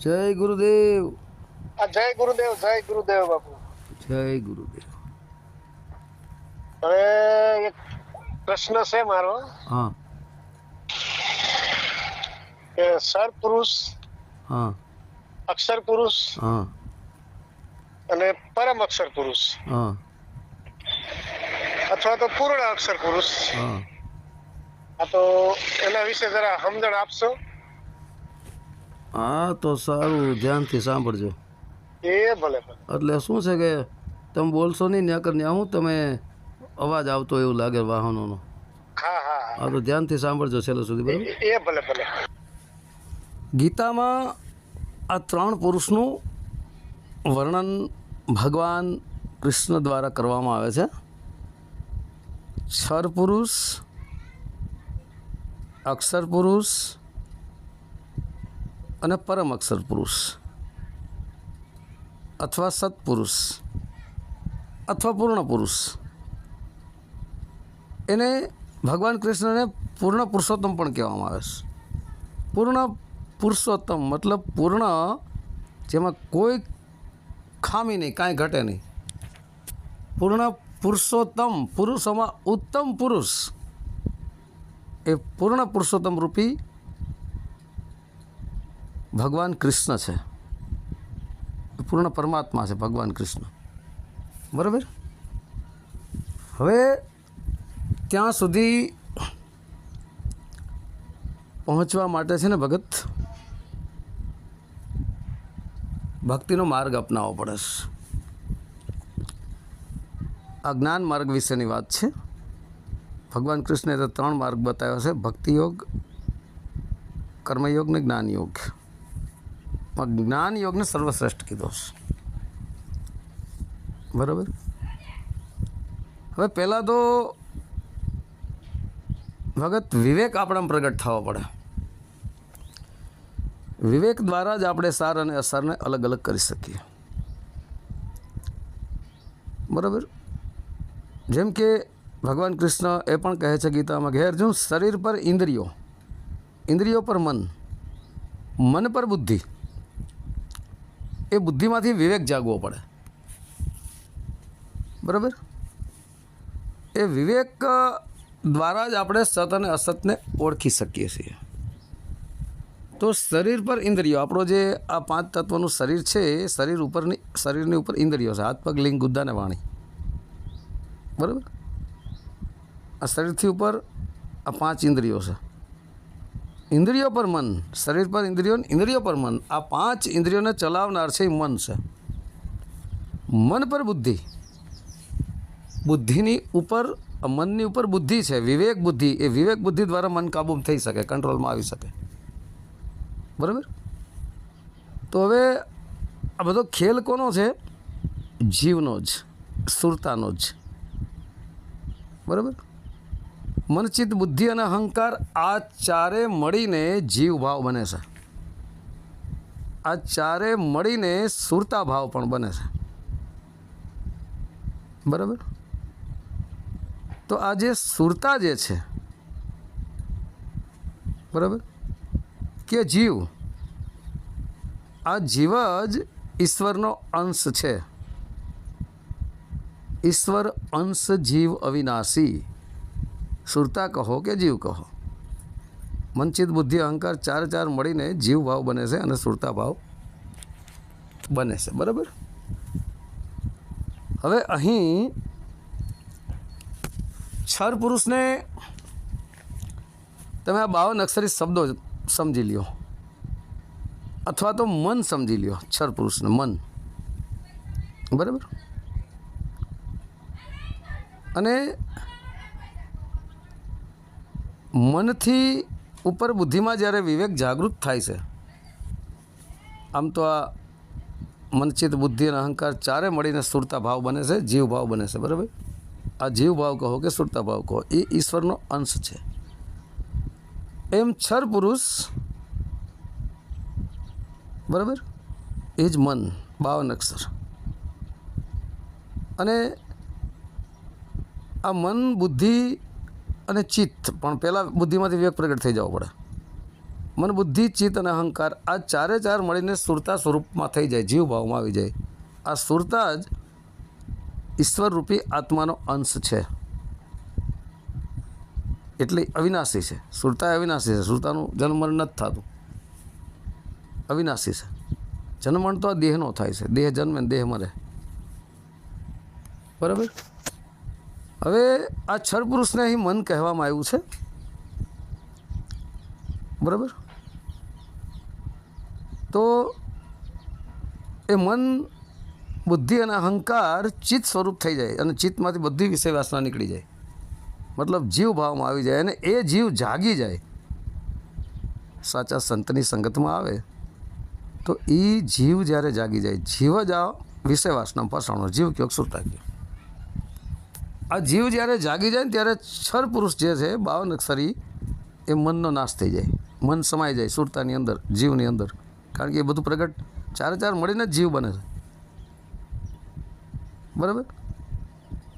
જય ગુરુદેવ. જય ગુરુદેવ જય ગુરુદેવ બાપુ. જય ગુરુદેવ. હવે એક પ્રશ્ન છે મારો. હા. કે સર પુરુષ હા. અક્ષર પુરુષ હા. અને પરમ અક્ષર પુરુષ. હા. અથવા તો પૂર્ણ અક્ષર પુરુષ. હા. આ તો એના વિશે જરા સમજણ આપશો? હા તો સારું ધ્યાનથી સાંભળજો. એ ભલે ભલે. એટલે શું છે કે તમે બોલશો નહીં ત્યાં ન્યા હું તમે અવાજ આવતો એવું લાગે વાહનોનો. હા હા હા. તો ધ્યાનથી સાંભળજો છેલ્લે સુધી બરાબર? એ ભલે ભલે. ગીતામાં આ ત્રણ પુરુષનું વર્ણન ભગવાન કૃષ્ણ દ્વારા કરવામાં આવે છે. છર પુરુષ અક્ષર પુરુષ અને પરમ અક્ષર પુરુષ અથવા સત્પુરુષ અથવા પૂર્ણ પુરુષ. એને ભગવાન કૃષ્ણને પૂર્ણ પુરુષોત્તમ પણ કહેવામાં આવે છે. પૂર્ણ પુરુષોત્તમ મતલબ પૂર્ણ જેમાં કોઈ ખામી નહીં, કાંઈ ઘટે નહીં. પૂર્ણ પુરુષોત્તમ પુરુષોમાં ઉત્તમ પુરુષ એ પૂર્ણ પુરુષોત્તમ રૂપી ભગવાન કૃષ્ણ છે. પૂર્ણ પરમાત્મા છે ભગવાન કૃષ્ણ. બરાબર? હવે ત્યાં સુધી પહોંચવા માટે છે ને ભગત, ભક્તિનો માર્ગ અપનાવવો પડે છે. આ જ્ઞાન માર્ગ વિશેની વાત છે. ભગવાન કૃષ્ણે તો ત્રણ માર્ગ બતાવ્યો છે, ભક્તિયોગ, કર્મયોગ ને જ્ઞાન યોગ પણ જ્ઞાન યોગને સર્વશ્રેષ્ઠ કીધો છે. બરાબર? હવે પહેલાં તો ભગત વિવેક આપણામાં પ્રગટ થવો પડે. વિવેક દ્વારા જ આપણે સાર અને અસરને અલગ અલગ કરી શકીએ. બરાબર? જેમ કે ભગવાન કૃષ્ણ એ પણ કહે છે ગીતામાં હે અર્જુન, શરીર પર ઇન્દ્રિયો ઇન્દ્રિયો પર મન મન પર બુદ્ધિ. એ બુદ્ધિમાંથી વિવેક જાગવો પડે. બરાબર? એ વિવેક દ્વારા જ આપણે સત અને અસતને ઓળખી શકીએ છીએ. તો શરીર પર ઇન્દ્રિયો, આપણો જે આ પાંચ તત્વનું શરીર છે, એ શરીર ઉપરની, શરીરની ઉપર ઇન્દ્રિયો છે. હાથ, પગ, લિંગ, ગુદ્દા અને વાણી. બરાબર? આ શરીરથી ઉપર આ પાંચ ઇન્દ્રિયો છે. ઇન્દ્રિયો પર મન, શરીર પર ઇન્દ્રિયો ઇન્દ્રિયો પર મન, આ પાંચ ઇન્દ્રિયોને ચલાવનાર છે એ મન છે. મન પર બુદ્ધિ. બુદ્ધિની ઉપર, મનની ઉપર બુદ્ધિ છે, વિવેક બુદ્ધિ. એ વિવેક બુદ્ધિ દ્વારા મન કાબૂમાં થઈ શકે, કંટ્રોલમાં આવી શકે. બરાબર? તો હવે આ બધો ખેલ કોનો છે? જીવનો જ, સુરતાનો જ. બરાબર? મનચિત બુદ્ધિ અને અહંકાર આ ચારે મળીને જીવ ભાવ બને છે. આ ચારે મળીને સુરતા ભાવ પણ બને છે. બરાબર? તો આ જે સુરતા જે છે, બરાબર? કે જીવ, આ જીવ જ ઈશ્વરનો અંશ છે. ઈશ્વર અંશ જીવ અવિનાશી. સુરતા કહો કે જીવ કહો? મનચિત બુદ્ધિ, અહંકાર ચાર ચાર મળીને જીવ ભાવ બને છે અને સુરતા ભાવ બને છે. બરાબર? હવે અહીં છર પુરુષને તમે આ બાવન અક્ષરી શબ્દો સમજી લ્યો. અથવા તો મન સમજી લ્યો, છર પુરુષને, મન. બરાબર? અને મનથી ઉપર બુદ્ધિમાં જ્યારે વિવેક જાગૃત થાય છે, આમ તો આ મનચિત બુદ્ધિ અને અહંકાર ચારે મળીને સુરતા ભાવ બને છે, જીવ ભાવ બને છે, બરાબર? આ જીવ ભાવ કહો કે સુરતા ભાવ કહો, એ ઈશ્વરનો અંશ છે. એમ છર પુરુષ, બરાબર? એ જ મન, બાવન અક્ષર. અને આ મન, બુદ્ધિ અને ચિત્ત. પણ પહેલાં બુદ્ધિમાંથી વિવેક પ્રગટ થઈ જવો પડે. મન, બુદ્ધિ, ચિત્ત અને અહંકાર આ ચારે ચાર મળીને સુરતા સ્વરૂપમાં થઈ જાય, જીવભાવમાં આવી જાય. આ સુરતા જ ઈશ્વરરૂપી આત્માનો અંશ છે. એટલે અવિનાશી છે. સુરતા અવિનાશી છે. સુરતાનું જન્મમરણ નથી થતું. અવિનાશી છે. જન્મણ તો આ દેહનો થાય છે. દેહ જન્મે દેહ મરે. બરાબર? હવે આ છર પુરુષને અહીં મન કહેવામાં આવ્યું છે. બરાબર? તો એ મન, બુદ્ધિ અને અહંકાર ચિત્ત સ્વરૂપ થઈ જાય અને ચિત્તમાંથી બધી વિષય વાસના નીકળી જાય. મતલબ જીવ ભાવમાં આવી જાય અને એ જીવ જાગી જાય. સાચા સંતની સંગતમાં આવે તો એ જીવ જ્યારે જાગી જાય, જીવ જ આ વિષય વાસના ફસાણો જીવ કયો સુરતા કયો આ જીવ જ્યારે જાગી જાય ને ત્યારે છર પુરુષ જે છે, બાવન અક્ષરી, એ મનનો નાશ થઈ જાય. મન સમાઈ જાય સુરતાની અંદર, જીવની અંદર. કારણ કે એ બધું પ્રગટ ચારે ચાર મળીને જ જીવ બને છે. બરાબર?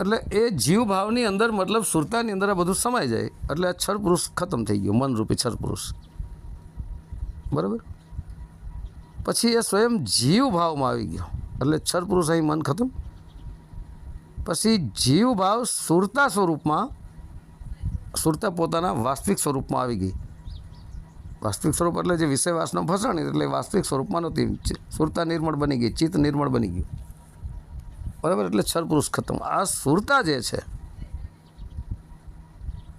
એટલે એ જીવ ભાવની અંદર મતલબ સુરતાની અંદર આ બધું સમાઈ જાય. એટલે આ છર પુરુષ ખતમ થઈ ગયો, મનરૂપી છર પુરુષ. બરાબર? પછી એ સ્વયં જીવ ભાવમાં આવી ગયો. એટલે છર પુરુષ અહીં મન ખતમ પછી જીવ ભાવ સુરતા સ્વરૂપમાં, સુરતા પોતાના વાસ્તવિક સ્વરૂપમાં આવી ગઈ. વાસ્તવિક સ્વરૂપ એટલે જે વિષયવાસનો વાસના એટલે વાસ્તવિક સ્વરૂપમાં નહોતી. સુરતા નિર્મળ બની ગઈ, ચિત્ત નિર્મળ બની ગયું. બરાબર? એટલે છર પુરુષ ખતમ. આ સુરતા જે છે,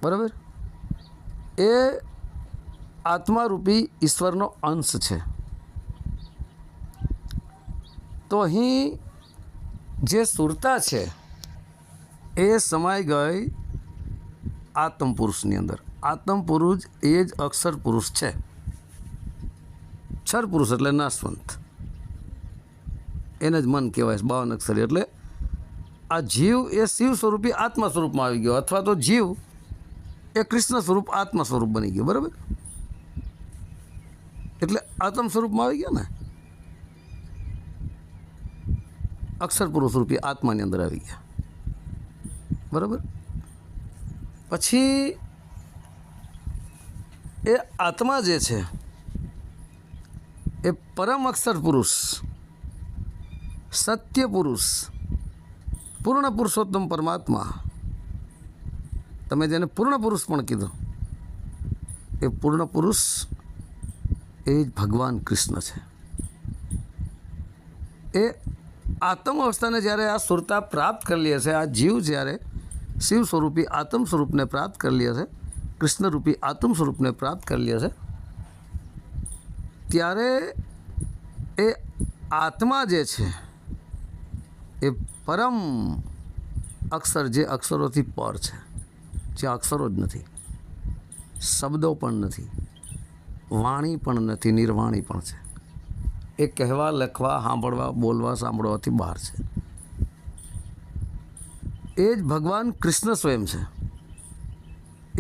બરાબર? એ આત્મારૂપી ઈશ્વરનો અંશ છે. તો અહીં જે સુરતા છે એ સમાઈ ગઈ આત્મ પુરુષની અંદર. આત્મ પુરુષ એ જ અક્ષર પુરુષ છે. છર પુરુષ એટલે નાશવંત. એને જ મન કહેવાય છે, બાવન અક્ષરી. એટલે આ જીવ એ શિવ સ્વરૂપી આત્મા સ્વરૂપમાં આવી ગયો, અથવા તો જીવ એ કૃષ્ણ સ્વરૂપ આત્મા સ્વરૂપ બની ગયો, બરાબર? એટલે આત્મ સ્વરૂપમાં આવી ગયો ને? અક્ષર પુરુષ રૂપી આત્માની અંદર આવી ગયા. બરાબર? પછી એ આત્મા જે છે, એ પરમ અક્ષર પુરુષ, સત્ય પુરુષ, પૂર્ણ પુરુષોત્તમ પરમાત્મા, તમે જેને પૂર્ણ પુરુષ પણ કીધું, એ પૂર્ણ પુરુષ એ જ ભગવાન કૃષ્ણ છે. એ આત્મ અવસ્થાને જ્યારે આ સુરતા પ્રાપ્ત કરી લે છે, આ જીવ જ્યારે શિવ સ્વરૂપી આત્મ સ્વરૂપને પ્રાપ્ત કરી લે છે. કૃષ્ણરૂપી આત્મ સ્વરૂપને પ્રાપ્ત કરી લે છે. ત્યારે એ આત્મા જે છે, એ પરમ અક્ષર, જે અક્ષરોથી પર છે. જે અક્ષરો જ નથી. શબ્દો પણ નથી. વાણી પણ નથી. નિર્વાણી પણ છે. એ કહેવા, લખવા, સાંભળવા, બોલવા, સાંભળવાથી બહાર છે. એ જ ભગવાન કૃષ્ણ સ્વયં છે.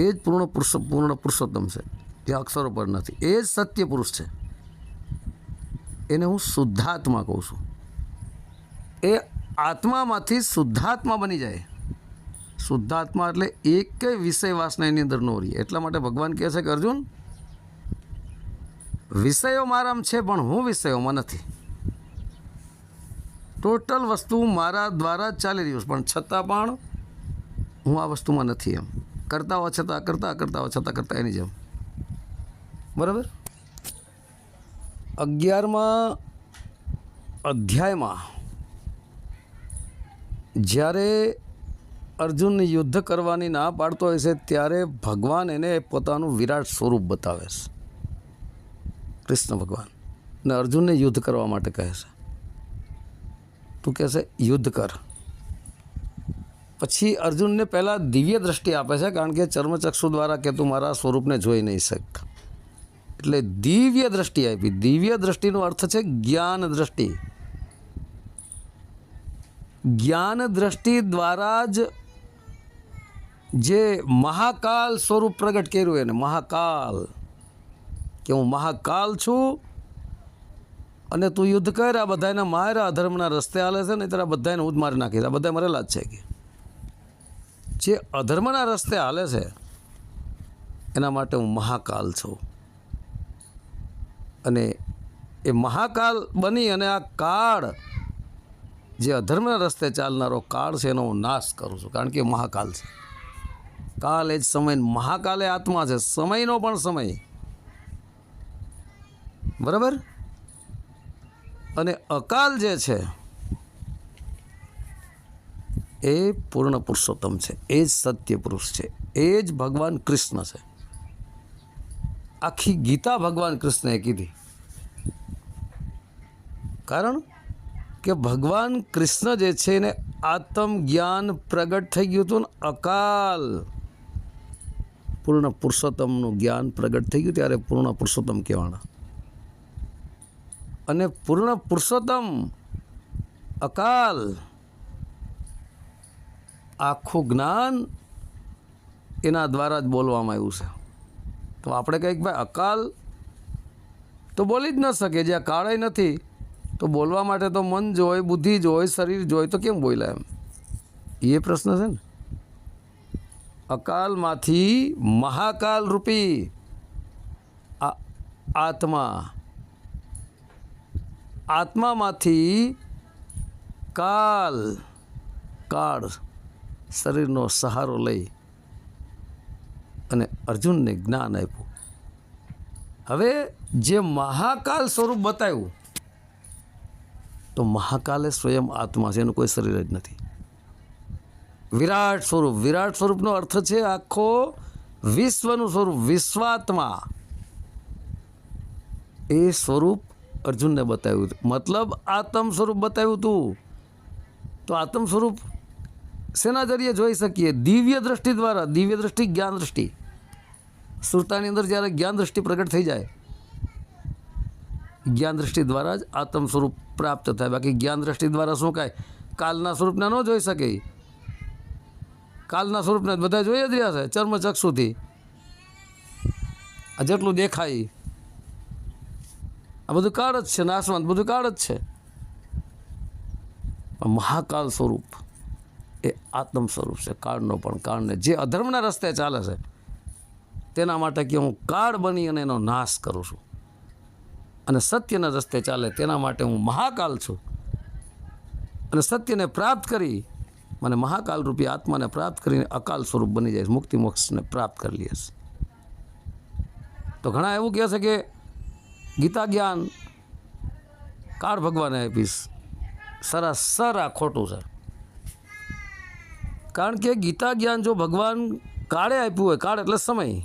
એ જ પૂર્ણ પુરુષ, પૂર્ણ પુરુષોત્તમ છે. જે અક્ષરો પર નથી. એ જ સત્ય પુરુષ છે. એને હું શુદ્ધાત્મા કહું છું. એ આત્મામાંથી શુદ્ધાત્મા બની જાય. શુદ્ધાત્મા એટલે એક વિષય વાસના એની અંદર ન રહી. એટલા માટે ભગવાન કહે છે કે અર્જુન, વિષયો મારામાં છે, પણ હું વિષયોમાં નથી. ટોટલ વસ્તુ મારા દ્વારા ચાલી રહ્યું છે પણ છતાં પણ હું આ વસ્તુમાં નથી એમ. કરતા હોવા છતાં, કરતા કરતા હોવા છતાં કરતા એની જેમ. બરાબર? અગિયારમાં અધ્યાયમાં જ્યારે અર્જુનને યુદ્ધ કરવાની ના પાડતો હોય છે, ત્યારે ભગવાન એને પોતાનું વિરાટ સ્વરૂપ બતાવે છે. કૃષ્ણ ભગવાન. ને અર્જુનને યુદ્ધ કરવા માટે કહે છે. તું કહેશે, યુદ્ધ કર. પછી અર્જુનને પહેલાં દિવ્ય દ્રષ્ટિ આપે છે, કારણ કે ચર્મચક્ષુ દ્વારા કે તું મારા સ્વરૂપને જોઈ નહીં શક. એટલે દિવ્ય દ્રષ્ટિ આપી. દિવ્ય દ્રષ્ટિનો અર્થ છે જ્ઞાન દ્રષ્ટિ. જ્ઞાન દ્રષ્ટિ દ્વારા જ જે મહાકાલ સ્વરૂપ પ્રગટ કર્યું એને, મહાકાલ. કે હું મહાકાલ છું અને તું યુદ્ધ કર, આ બધાને માર, આ અધર્મના રસ્તે હાલે છે ને ત્યારે બધાને હું જ મારી નાખીશ આ બધા મરેલા જ છે કે. જે અધર્મના રસ્તે હાલે છે, એના માટે હું મહાકાલ છું. અને એ મહાકાલ બની અને આ કાળ, જે અધર્મના રસ્તે ચાલનારો કાળ છે, એનો હું નાશ કરું છું. કારણ કે મહાકાલ છે. કાલ એ જ સમય, મહાકાલે આત્મા છે. સમયનો પણ સમય. બરાબર? અને અકાલ જે છે, એ પૂર્ણ પુરુષોત્તમ છે, એ જ સત્ય પુરુષ છે, એ જ ભગવાન કૃષ્ણ છે. આખી ગીતા ભગવાન કૃષ્ણએ કીધી. કારણ કે ભગવાન કૃષ્ણ જે છે એને આત્મ જ્ઞાન પ્રગટ થઈ ગયું હતું ને અકાલ. પૂર્ણ પુરુષોત્તમનું જ્ઞાન પ્રગટ થઈ ગયું ત્યારે પૂર્ણ પુરુષોત્તમ કહેવાના. અને પૂર્ણ પુરુષોત્તમ, અકાલ, આખું જ્ઞાન એના દ્વારા જ બોલવામાં આવ્યું છે. તો આપણે કંઈક ભાઈ અકાલ તો બોલી જ ન શકે જ્યાં કાળે નથી, તો બોલવા માટે તો મન જોય, બુદ્ધિ જોય, શરીર જોય, તો કેમ બોલ્યા એમ? એ પ્રશ્ન છે ને. અકાલમાંથી મહાકાલ રૂપી આ આત્મા આત્મામાંથી કાલ, કાળ શરીરનો સહારો લઈ અને અર્જુનને જ્ઞાન આપ્યું. હવે જે મહાકાલ સ્વરૂપ બતાવ્યું, તો મહાકાલે સ્વયં આત્મા છે, એનું કોઈ શરીર જ નથી. વિરાટ સ્વરૂપ, વિરાટ સ્વરૂપનો અર્થ છે આખો વિશ્વનું સ્વરૂપ, વિશ્વાત્મા. એ સ્વરૂપ અર્જુનને બતાવ્યું હતું. મતલબ આત્મ સ્વરૂપ બતાવ્યું હતું તો આત્મ સ્વરૂપ શેના જરીએ જોઈ શકીએ? દિવ્ય દ્રષ્ટિ દ્વારા. દિવ્ય દ્રષ્ટિ, જ્ઞાન દ્રષ્ટિ. સુરતાની અંદર જ્યારે જ્ઞાન દ્રષ્ટિ પ્રગટ થઈ જાય, જ્ઞાન દ્રષ્ટિ દ્વારા જ આત્મ સ્વરૂપ પ્રાપ્ત થાય. બાકી જ્ઞાન દ્રષ્ટિ દ્વારા શું કહે કાલના સ્વરૂપને ન જોઈ શકે. કાલના સ્વરૂપને બધા જોઈ જ રહ્યા છે, ચર્મચક્ષુથી. આ જેટલું દેખાય આ બધું કાળ જ છે નાશવાન બધું કાળ જ છે. પણ મહાકાલ સ્વરૂપ એ આત્મ સ્વરૂપ છે, કાળનો પણ કાળને. જે અધર્મના રસ્તે ચાલે છે, તેના માટે કે હું કાળ બની અને એનો નાશ કરું છું. અને સત્યના રસ્તે ચાલે, તેના માટે હું મહાકાલ છું. અને સત્યને પ્રાપ્ત કરી, મને મહાકાલ રૂપી આત્માને પ્રાપ્ત કરીને અકાલ સ્વરૂપ બની જાય મુક્તિ મોક્ષને પ્રાપ્ત કરી લઈશ તો ઘણા એવું કહે છે કે ગીતા જ્ઞાન કાળ ભગવાને આપીશ. સરાસર આ ખોટું છે કારણ કે ગીતા જ્ઞાન જો ભગવાન કાળે આપ્યું હોય, કાળ એટલે સમય.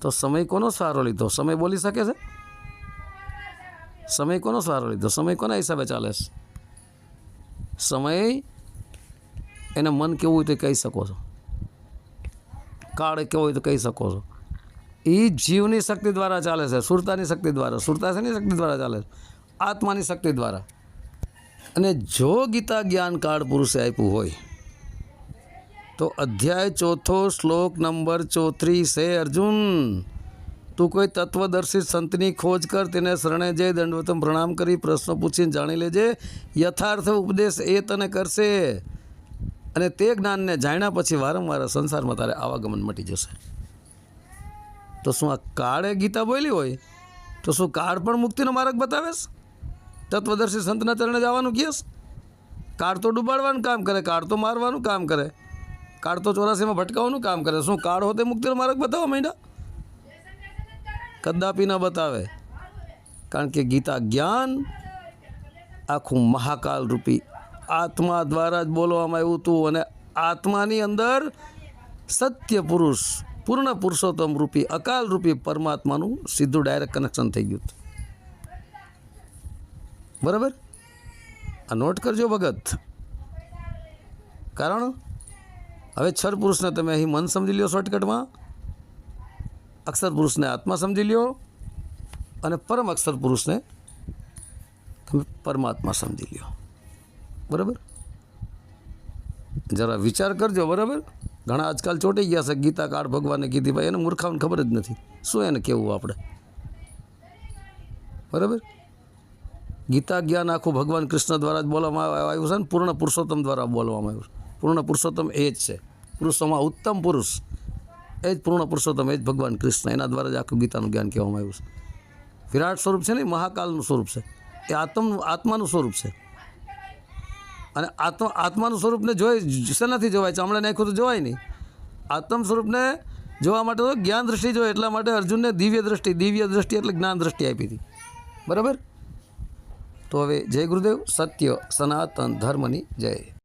તો સમય કોનો સહારો લીધો? સમય બોલી શકે છે? સમય કોનો સહારો લીધો? સમય કોના હિસાબે ચાલે છે? સમય એને મન કેવું હોય તો કહી શકો છો. કાળ કેવો હોય તો કહી શકો છો. એ જીવની શક્તિ દ્વારા ચાલે છે, સુરતાની શક્તિ દ્વારા સુરતા શેની શક્તિ દ્વારા ચાલે છે, આત્માની શક્તિ દ્વારા. અને જો ગીતા જ્ઞાન કાળ પુરુષે આપ્યું હોય, તો અધ્યાય ચોથો શ્લોક નંબર ચોત્રીસ, હે અર્જુન, તું કોઈ તત્વદર્શી સંતની ખોજ કર, તેને શરણે જઈ દંડવતમ પ્રણામ કરી, પ્રશ્નો પૂછીને જાણી લેજે, યથાર્થ ઉપદેશ એ તને કરશે. અને તે જ્ઞાનને જાણ્યા પછી વારંવાર સંસારમાં તારે આવાગમન મટી જશે. તો શું આ કાળે ગીતા બોલી હોય? તો શું કાળ પણ મુક્તિનો માર્ગ બતાવેશ? તત્વદર્શી સંતના ચરણે જવાનું કહેશ? કાળ તો ડૂબાડવાનું કામ કરે, કાળ તો મારવાનું કામ કરે. કાળ તો ચોરાસીમાં ભટકાવવાનું કામ કરે. શું કાળ હોતે મુક્તિનો માર્ગ બતાવો મહિના કદાપી ન બતાવે. કારણ કે ગીતા જ્ઞાન આખું મહાકાલ રૂપી આત્મા દ્વારા જ બોલવામાં આવ્યું હતું અને આત્માની અંદર સત્ય પુરુષ પૂર્ણ પુરુષોત્તમ રૂપી, અકાલ રૂપી પરમાત્માનું સીધું ડાયરેક્ટ કનેક્શન થઈ ગયું બરાબર? આ નોટ કરજો ભગત. કારણ, હવે છર પુરુષને તમે અહીં મન સમજી લ્યો શોર્ટકટમાં અક્ષર પુરુષને આત્મા સમજી લ્યો અને પરમ અક્ષર પુરુષને તમે પરમાત્મા સમજી લ્યો. બરાબર? જરા વિચાર કરજો, બરાબર? ઘણા આજકાલ ચોંટી ગયા છે. ગીતા કાળ ભગવાને કીધી, ભાઈ, એને મૂર્ખાઓને ખબર જ નથી. શું એને કહેવું આપણે? બરાબર? ગીતા જ્ઞાન આખું ભગવાન કૃષ્ણ દ્વારા જ બોલવામાં આવ્યું છે ને? પૂર્ણ પુરુષોત્તમ દ્વારા બોલવામાં આવ્યું છે. પૂર્ણ પુરુષોત્તમ એ જ છે. પુરુષોમાં ઉત્તમ પુરુષ એ જ પૂર્ણ પુરુષોત્તમ, એ જ ભગવાન કૃષ્ણ. એના દ્વારા જ આખું ગીતાનું જ્ઞાન કહેવામાં આવ્યું છે. વિરાટ સ્વરૂપ છે ને? મહાકાલનું સ્વરૂપ છે. એ આત્મ, આત્માનું સ્વરૂપ છે. અને આત્મા આત્માનું સ્વરૂપને જોઈ શેનાથી જોવાય ચામડા નાખ્યું તો જોવાય નહીં. આત્મ સ્વરૂપને જોવા માટે તો જ્ઞાન દ્રષ્ટિ જોઈએ એટલા માટે અર્જુનને દિવ્ય દ્રષ્ટિ દિવ્ય દ્રષ્ટિ એટલે જ્ઞાન દ્રષ્ટિ આપી હતી. બરાબર? તો હવે જય ગુરુદેવ, સત્ય, સનાતન ધર્મની જય.